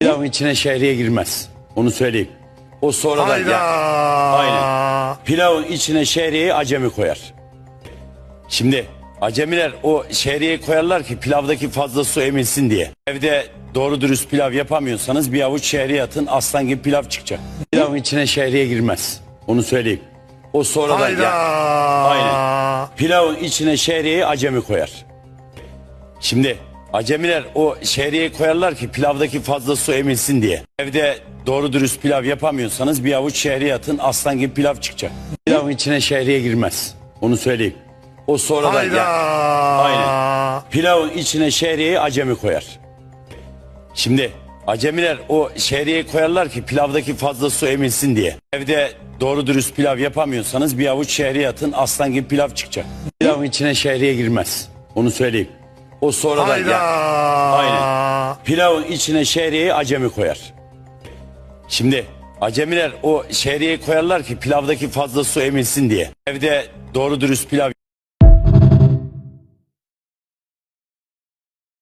Pilavın içine şehriye girmez. Onu söyleyeyim. O sonradan Hayda. ya. Aynen. Pilavın içine şehriyeyi acemi koyar. Şimdi acemiler o şehriyeyi koyarlar ki pilavdaki fazla su emilsin diye. Evde doğru dürüst pilav yapamıyorsanız bir avuç şehriye atın aslan gibi pilav çıkacak. Pilavın içine şehriye girmez. Onu söyleyeyim. O sonradan Hayda. ya. Aynen. Pilavın içine şehriyeyi acemi koyar. Şimdi acemiler o şehriyeyi koyarlar ki pilavdaki fazla su emilsin diye. Evde doğru dürüst pilav yapamıyorsanız bir avuç şehriye atın aslan gibi pilav çıkacak. Pilavın içine şehriye girmez. Onu söyleyeyim. O sonradan Hayda. ya. Aynen. Pilavın içine şehriyeyi acemi koyar. Şimdi acemiler o şehriyeyi koyarlar ki pilavdaki fazla su emilsin diye. Evde doğru dürüst pilav yapamıyorsanız bir avuç şehriye atın aslan gibi pilav çıkacak. Pilavın içine şehriye girmez. Onu söyleyeyim. O sonradan Hayda. ya. Aynen. Pilavın içine şehriyeyi acemi koyar. Şimdi acemiler o şehriyeyi koyarlar ki pilavdaki fazla su emilsin diye. Evde doğru dürüst pilav